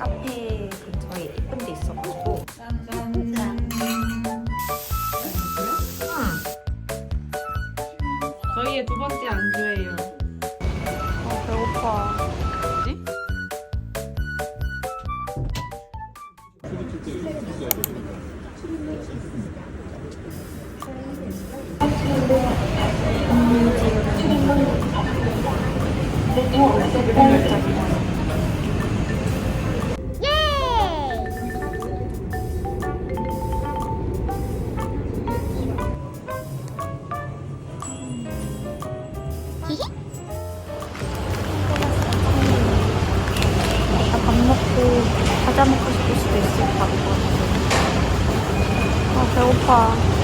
카페 근처에 아 배고파.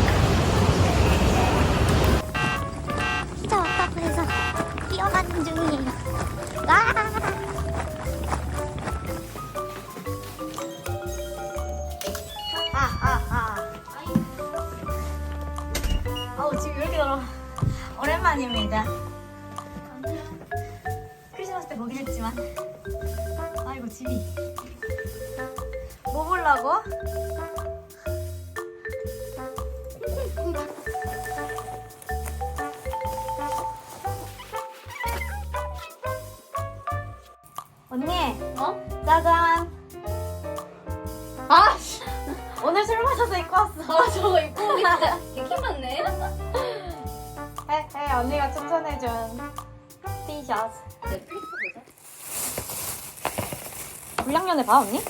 뭐 보려고? 언니, 어? 짜잔. 아, 씨. 오늘 술 마셔서 입고 왔어. 아 저거 입고 오겠다. 되게 많네. 해, 해, 언니가 추천해준 티셔츠. 보자. 불량년에 봐 언니?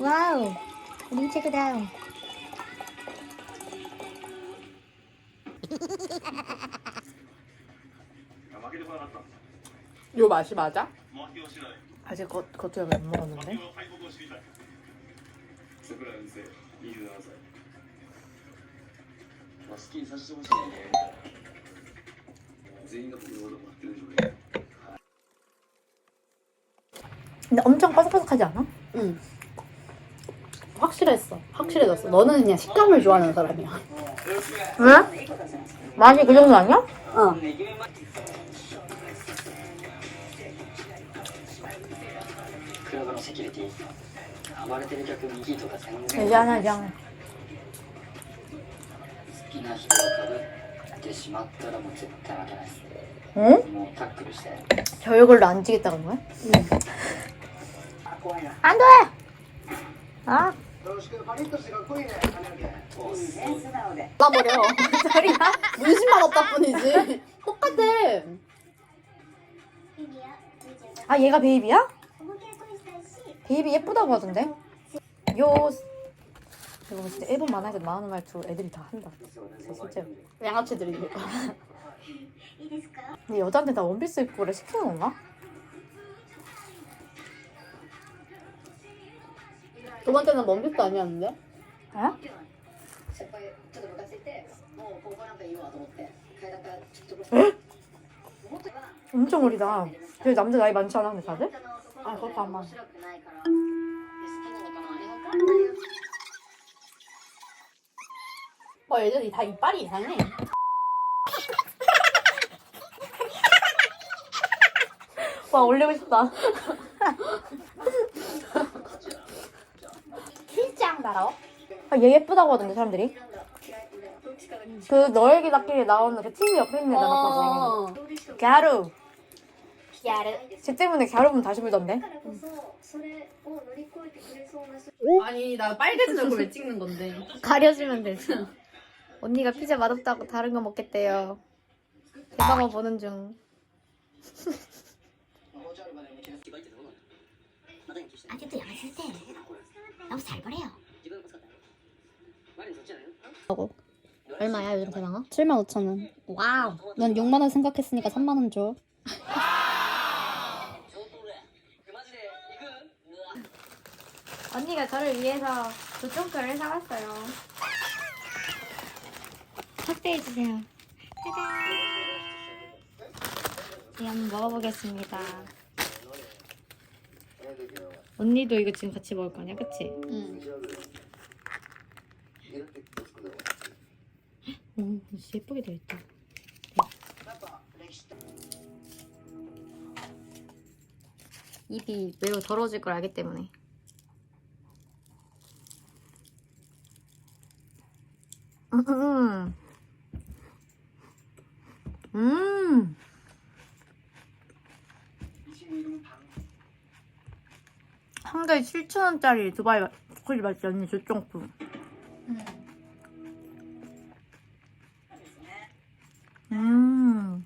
와우. 우리 체크 다운. 요 맛이 맞아? 아직 겉, 겉에 못 먹었는데? 근데 엄청 바삭바삭하지 않아? 응. 확실했어. 확실해졌어. 너는 그냥 식감을 좋아하는 사람이야. 왜? 맛이 그 정도 아니야? 어. クラブのセキュリティ暴れてる客右とか全然 대단하장. 好きな人がかぶってしまったらもう絶対負けないです 응? もうタックルして 저 얼굴로 안 지겠다는 거야? 안 돼! 아, 나버려. 소리야? 문신만 없다 뿐이지. 똑같아. 아 얘가 베이비야? 베이비 예쁘다고 하던데? 요 이거 진짜 일본 만화에서 나오는 말투 애들이 다 한다. 진짜. 양아치들이니까. 근데 여자한테 다 원피스 입고 그래 시키는 건가? 저번 때는 멈칫도 아니었는데? 어? 에? 엄청 어리다. 되게 남자 나이 많지 않아 근데 다들? 아 그렇다 아마. 와 얘들이 다 이빨이 이상해. 와 올리고 싶다. 사랑다라워? 아, 얘 예쁘다고 하던데 사람들이. 그 너에게 닿길에 나오는 그 TV 옆에 있는 애가 봤거든. 어. 갸루. 야르. 쟤 때문에 갸루 보면 다시 보던데. 아니 나 빨개진 얼굴 왜 찍는 건데? 가려주면 되지. 언니가 피자 맛없다고 다른 거 먹겠대요. 대방어 보는 중. 아직도 연습생 너무 잘 보래요. 하고 얼마야 요즘 대망아? 7만 5천 원. 와우. 넌 6만 원 생각했으니까 3만 원 줘. 언니가 저를 위해서 조총표를 사왔어요. 확대해 주세요. 짜잔. 이 한번 먹어보겠습니다. 언니도 이거 지금 같이 먹을 거냐, 그치? 응. 오, 진짜 예쁘게 되어 있다. 입이 매우 더러워질 걸 알기 때문에. 음. 음. 한 개에 7,000원짜리 두바이 마- 초콜릿 맛있지 언니 조청프. 음. 음.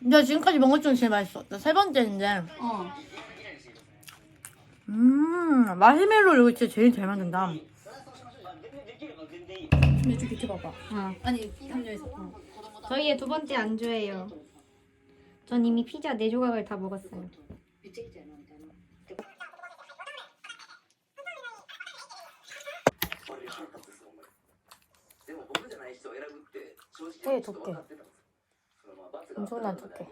내가 지금까지 먹은 것 중에 제일 맛있어. 나 세 번째인데. 어. 음, 마시멜로 이거 진짜 제일 잘 만든다. 매주 밑에 봐봐. 어. 아니 담요에서. 어. 저희의 두 번째 안주예요. 전 이미 피자 네 조각을 다 먹었어요. 꽤 두께. 엄청난 두께.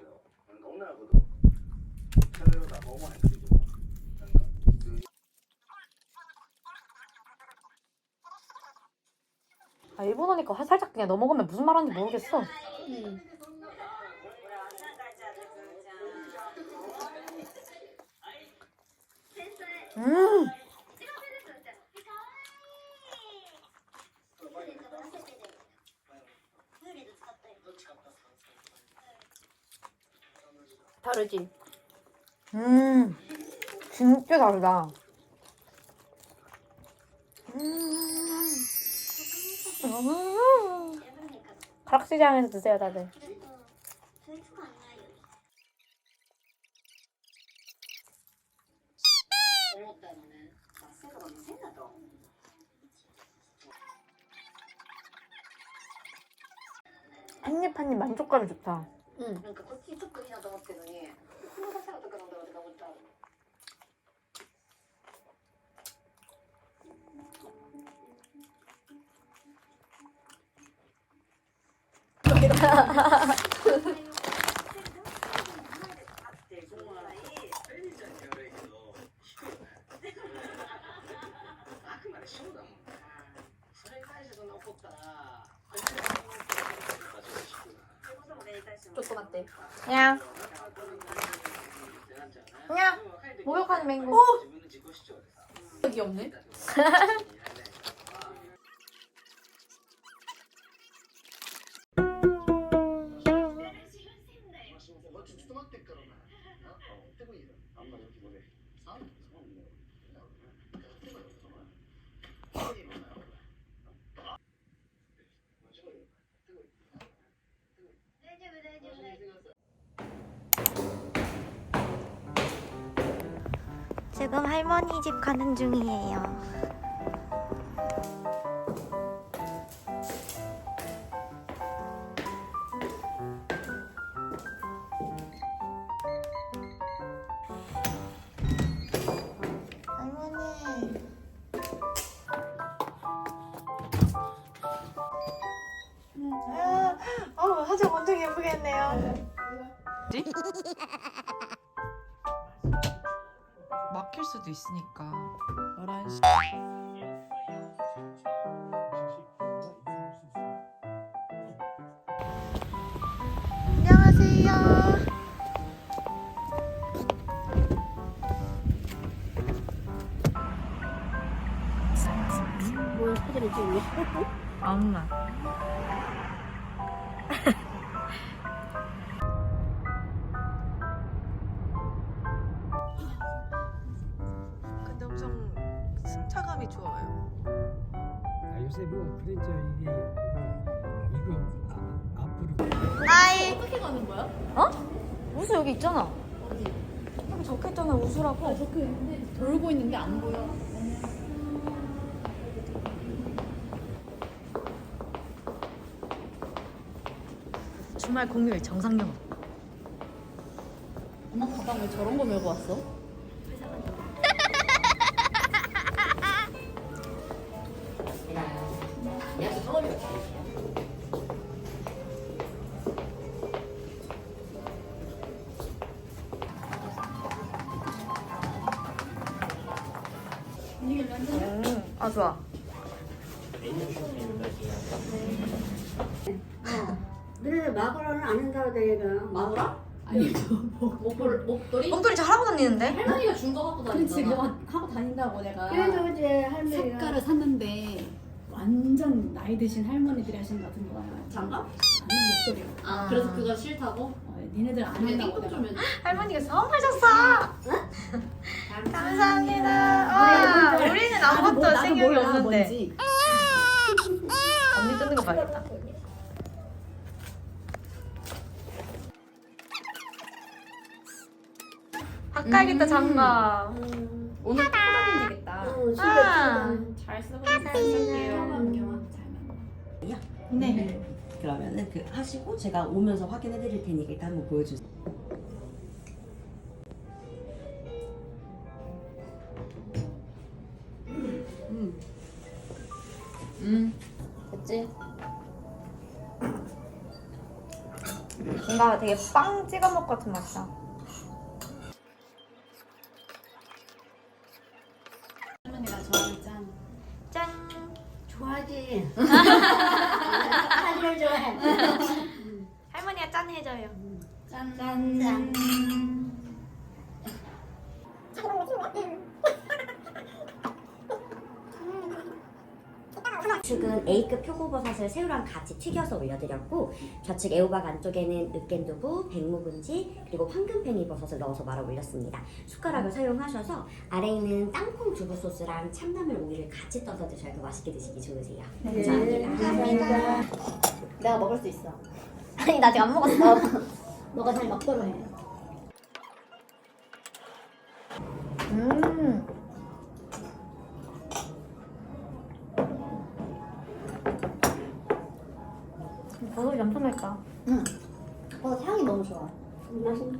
아, 일본어니까 화- 살짝 그냥 넘어가면 무슨 말 하는지 모르겠어. 응. 음. 다르지? 음, 진짜 다르다. 가락시장에서 드세요, 다들. 한입 한입 만족감이 좋다. な 조그맣대. 야. 야. 목욕하는 맹구. 여기 없네. 할머니 집 가는 중이에요. 수도 있으니까 11시 안녕하세요. 뭘 사진을? 엄마. 근 요새 뭐 그랜저 이게 이거 아, 앞으로 아이 어떻게 가는 거야? 어? 우수 여기 있잖아. 어디? 여기 적혀있잖아 우수라고. 아, 적혀 있는데 돌고 있는데 안 보여. 주말 공휴일 정상 영업. 엄마 가방에 저런 거 메고 왔어? 좋아. 너네 마구로는 안 한다고 내가 마구라? 목도리 잘 하고 다니는데? 할머니가 준 거 갖고 다니잖아. 그렇지 뭐 하고 다닌다고 내가 그래도 이제 할머니가 색깔을 샀는데 완전 나이 드신 할머니들이 하신 것 같은 거야 장갑? 아니 목소리 아, 그래서 그거 싫다고? 어, 니네들 안 근데 한다고 띵곡 내가 좀 해줘. 할머니가 선물 줬어. 감사합니다. 와, 우리는 아무것도 뭐, 신경이 없는데. 언니 뜯는 거 봐야겠다. 바꿔야겠다 장갑. 오늘 타고 다니면 되겠다. 어, 신경 아. 잘 쓰고 있을게요. 네. 그러면은 그 하시고 제가 오면서 확인해 드릴 테니까 일단 한번 보여주세요. 됐지? 뭔가 되게 빵 찍어 먹을 것 같은 맛이다. 할머니가 좋아하는 짠 짠. 좋아하지 사진을 좋아해 할머니가 짠 해줘요. 짠. 짠. 좌측은 A급 표고버섯을 새우랑 같이 튀겨서 올려드렸고 좌측 애호박 안쪽에는 으깬두부, 백묵은지 그리고 황금팽이 버섯을 넣어서 말아 올렸습니다. 숟가락을 사용하셔서 아래에 있는 땅콩 두부 소스랑 참나물 오이를 같이 떠서 드셔야 더 맛있게 드시기 좋으세요. 감사합니다. 감사합니다 내가 먹을 수 있어 아니 나 아직 안 먹었어. 너가 잘 먹도록 해 음. 버섯이 엄청 맑다. 어 향이 너무 좋아. 맛있네.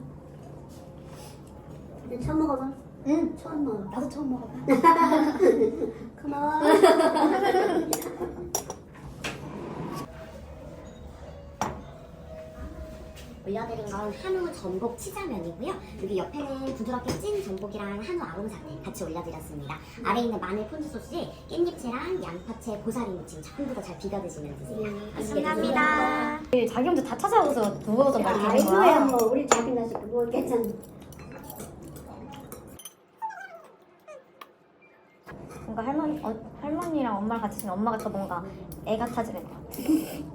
이제 처음 먹어봐. 응. 처음 먹어 나도 처음 먹어봐. 고마워 올려드린 건 한우 전복 치자면이고요. 여기 옆에는 부드럽게 찐 전복이랑 한우 아롱사태 같이 올려드렸습니다. 아래 있는 마늘 폰즈 소스에 깻잎채랑 양파채 고사리 무침 전부 다 잘 비벼 드시면 드세요. 맛있게 드세요. 자기 혼자 다 찾아오서 누구보다 야, 많이 드는 아이고야 거야. 뭐 우리 자기 나식 뭐 괜찮아 뭔가 할머니 어, 할머니랑 엄마랑 같이 있으면 엄마가 더 뭔가 애가 타지는 것 같아.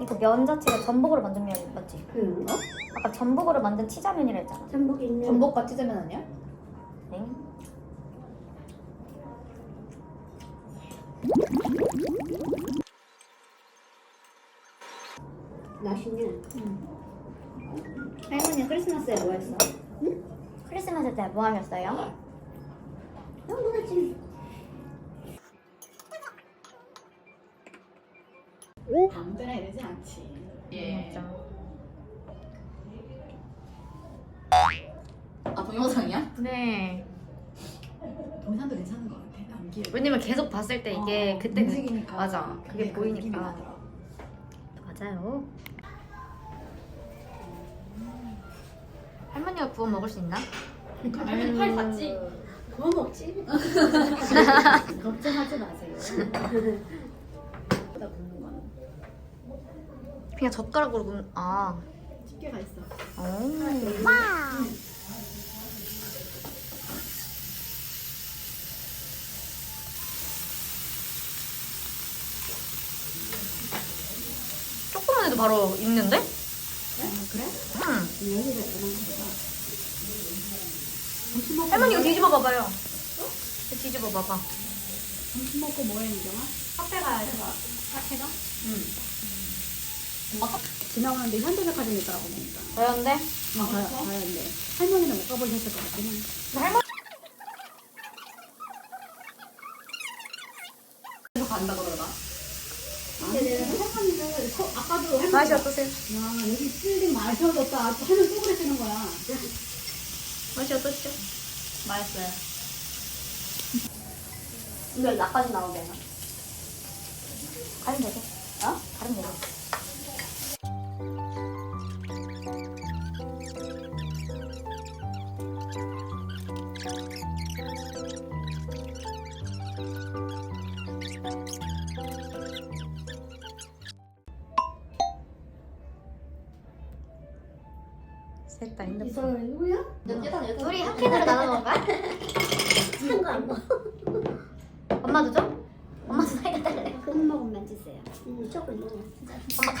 이거 면 자체가 전복으로 만든 면 맞지? 응 어? 아까 전복으로 만든 치자면이라 했잖아. 전복 있는 전복과 찌개면 아니야? 네. 맛있네 할머니 크리스마스에 뭐 했어? 크리스마스 때 뭐 하셨어요? 동영상이야? 네. 동산도 괜찮은 것 같아 남기 왜냐면 계속 봤을 때 이게 그때 그- 움직이니까 맞아. 그게 그 느낌이 보이니까. 나더라. 맞아요. 할머니가 구워 먹을 수 있나? 할머니 팔 닿지? 그거 먹지 걱정하지 마세요 굽는 거는 그냥 젓가락으로 굽. 아. 집게가 있어 오. 해도 바로 익는데? 아 그래? 응. 여기가 할머니 이거 뒤집어 봐봐요. 이거 뒤집어 봐봐. 점심 먹고 뭐해 이정아? 카페 가야지. 카페 가? 응 지나오는데 현대백화점 있더라고 보니까? 어, 가야, 가야 돼 할머니는 못 가보셨을 것 같긴 해 할머니 그래서 간다 그러나? 할머니는 서- 아까도 할머니 맛이 어떠세요? 야 여기 필링 마셔졌다 하면 또 그랬는 거야. 맛이 어떠시죠? 맛있어요. 이거 나까지 나오게 해나? 가면 되죠? 어? 가면 되죠.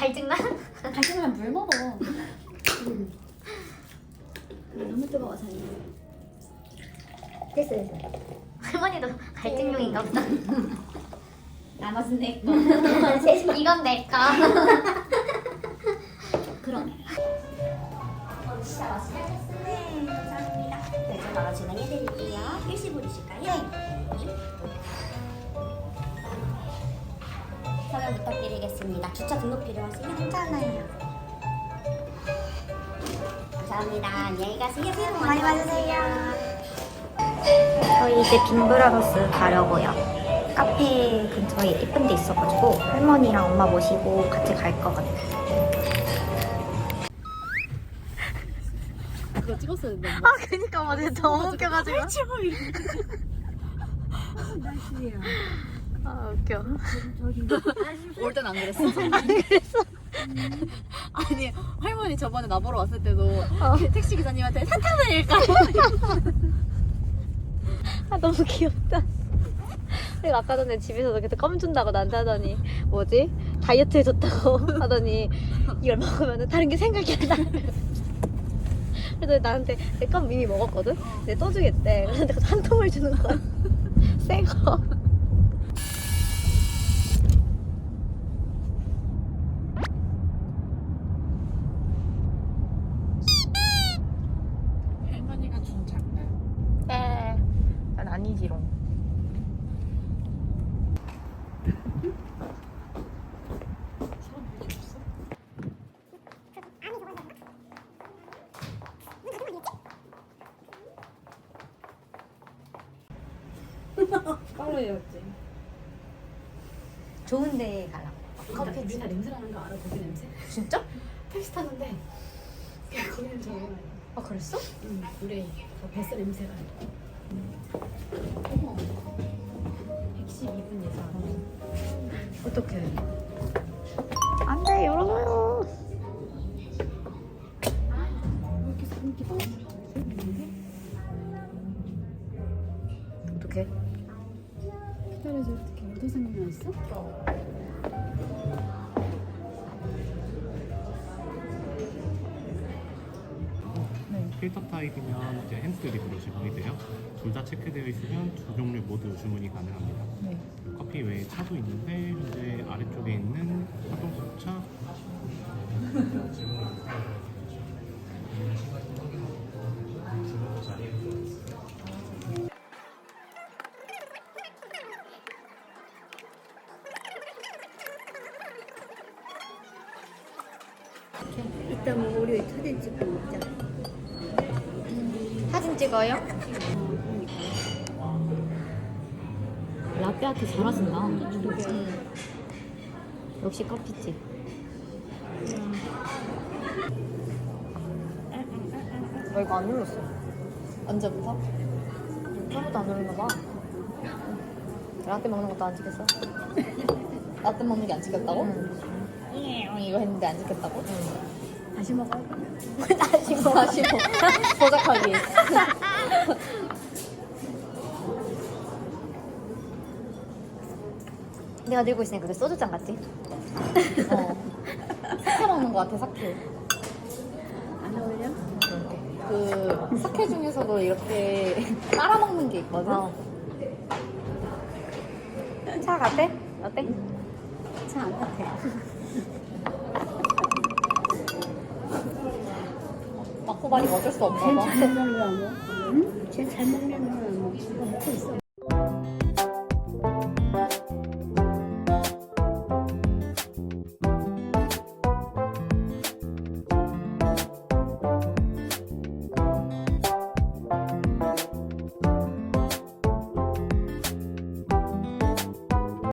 갈증나? 갈증나면 물 먹어. 너무 뜨거워서. 됐어 됐어. 할머니도 갈증용인가 보다. 나머지는 내 거. 이건 내 거. 그럼. 어, 진짜 맛있게 하셨어요. 네, 감사합니다. 네, 저 바로 진행해드릴게요. 일시불이실까요? 네. 서명 부탁드리겠습니다. 주차 등록 필요하시면 괜찮아요. 감사합니다. 안녕히 가세요. 새해 복 많이 받으세요. 저희 이제 빈브라더스 가려고요. 카페 근처에 예쁜 데 있어가지고 할머니랑 엄마 모시고 같이 갈 것 같아요. 그거 찍었어야 된다. 그니까 맞아 너무 웃겨가지고 아 웃겨 올 땐 안 그랬어. 안 그랬어. 아니 할머니 저번에 나 보러 왔을 때도 택시 기사님한테 사탕을일까? 아 너무 귀엽다 그리고 아까 전에 집에서도 계속 껌 준다고 나한테 하더니 뭐지 다이어트 해줬다고 하더니 이걸 먹으면 다른 게 생각이 안 나. 그래서 나한테 내 껌 이미 먹었거든? 근데 또 주겠대. 그래서 내가 한 통을 주는 거야. 새 거. 할머니가 준 장난. 에, 난 아니지롱. 빵로 해였지. 좋은 데 가라. 커피 네가 냄새 나는 거 알아? 거기 냄새? 진짜? 택시 탔는데 그냥 거기 냄새 너무 나요. 아, 그랬어? 응, 우리 저 베스 냄새가. 어머. 112분 예상. 어떡해. 안 돼, 열어줘요. 왜 이렇게 사람기 있어? 필터 타입이면 이제 핸드드립으로 제공이 돼요. 둘 다 체크되어 있으면 두 종류 모두 주문이 가능합니다. 네. 커피 외에 차도 있는데 현재 아래쪽에 있는 화동수차 찍어요? 라떼아트 잘하신다. 역시 커피집. 나 이거 안 눌렀어. 언제부터? 처음부터 안 눌렀나 봐. 라떼 먹는 것도 안 찍혔어? 라떼 먹는 게 안 찍혔다고? 응. 이거 했는데 안 찍혔다고? 응. 다시 먹어. 다시 먹어. 다시 먹어. 보작하기. 내가 들고 있으니까 그게 소주잔 같지? 어. 사케 먹는 거 같아, 사케. 안 어울려? 그 사케 중에서도 이렇게 따라 먹는 게 있거든. 차 같아? 어때? 차 안 같아. 마코바리 어쩔 수 없나 봐. 응? 제일 잘 먹는 거야 뭐. 먹고 있어.